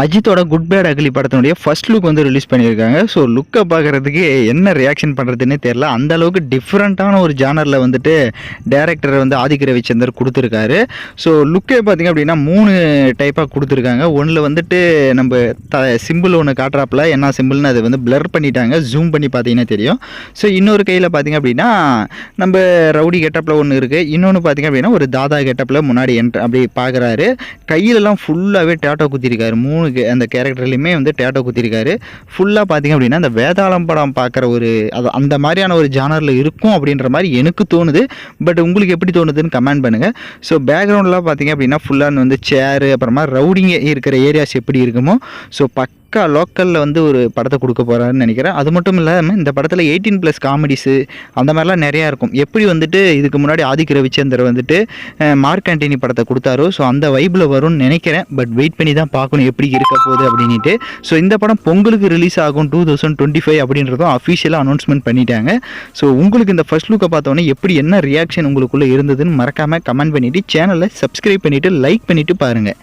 அஜித்தோட good bad ugly படத்தினுடைய first look வந்து ரிலீஸ் பண்ணியிருக்காங்க. ஸோ லுக்கை பார்க்குறதுக்கு என்ன ரியாக்ஷன் பண்ணுறதுன்னே தெரில அந்த அளவுக்கு டிஃப்ரெண்ட்டான ஒரு ஜானரில் வந்துட்டு டேரக்டர் வந்து ஆதிக்க ரவிச்சந்தர் கொடுத்துருக்காரு. ஸோ லுக்கே பார்த்தீங்க அப்படின்னா மூணு டைப்பாக கொடுத்துருக்காங்க. ஒன்றில் வந்துட்டு நம்ம த சிம்பிள் ஒன்று காட்டுறாப்பில். என்ன சிம்பிள்னு அதை வந்து பிளர் பண்ணிட்டாங்க. ஜூம் பண்ணி பார்த்தீங்கன்னா தெரியும். ஸோ இன்னொரு கையில் பார்த்தீங்க அப்படின்னா நம்ம ரவுடி கெட்டப்பில் ஒன்று இருக்குது இன்னொன்று பார்த்தீங்க அப்படின்னா ஒரு தாதா கெட்டப்பில் முன்னாடி என் அப்படி பார்க்குறாரு. கையிலலாம் ஃபுல்லாகவே டேட்டோ குத்திருக்காரு. மூணு அந்த கேரக்டர்லையுமே வந்து டேட்டோ குத்திருக்காரு. ஃபுல்லாக பார்த்தீங்க அப்படின்னா அந்த வேதாளம் படம் பார்க்குற ஒரு அது அந்த மாதிரியான ஒரு ஜானரில் இருக்கும் அப்படின்ற மாதிரி எனக்கு தோணுது. பட் உங்களுக்கு எப்படி தோணுதுன்னு கமெண்ட் பண்ணுங்கள் ஸோ பேக்ரவுண்ட்லாம் பார்த்தீங்க அப்படின்னா ஃபுல்லாக வந்து சேரு அப்புறமா ரவுடிங்க இருக்கிற ஏரியாஸ் எப்படி இருக்குமோ ஸோ பக்கா லோக்கலில் வந்து ஒரு படத்தை கொடுக்க போகிறாருன்னு நினைக்கிறேன். அது மட்டும் இல்லாமல் இந்த படத்தில் எயிட்டீன் ப்ளஸ் காமெடிஸு அந்த மாதிரிலாம் நிறையா இருக்கும். எப்படி வந்துட்டு இதுக்கு முன்னாடி ஆதிக்க ரவிச்சந்தர் வந்துட்டு மார்க் ஆண்டனி படத்தை கொடுத்தாரோ ஸோ அந்த வைப்பில் வரும்னு நினைக்கிறேன். பட் வெயிட் பண்ணி தான் பார்க்கணும் எப்படி இருக்க போகுது அப்படின்ட்டு ஸோ இந்த படம் பொங்கலுக்கு ரிலீஸ் ஆகும் டூ தௌசண்ட் டுவெண்ட்டி ஃபைவ் அப்படின்றதும் அஃபிஷியலாக அனௌன்ஸ்மெண்ட் பண்ணிட்டாங்க. ஸோ உங்களுக்கு இந்த ஃபர்ஸ்ட் லுக்கை பார்த்தோன்னே எப்படி என்ன ரியாக்ஷன் உங்களுக்குள்ளே இருந்ததுன்னு மறக்காமல் கமெண்ட் பண்ணிவிட்டு சேனலை சப்ஸ்கிரைப் பண்ணிவிட்டு லைக் பண்ணிவிட்டு பாருங்கள்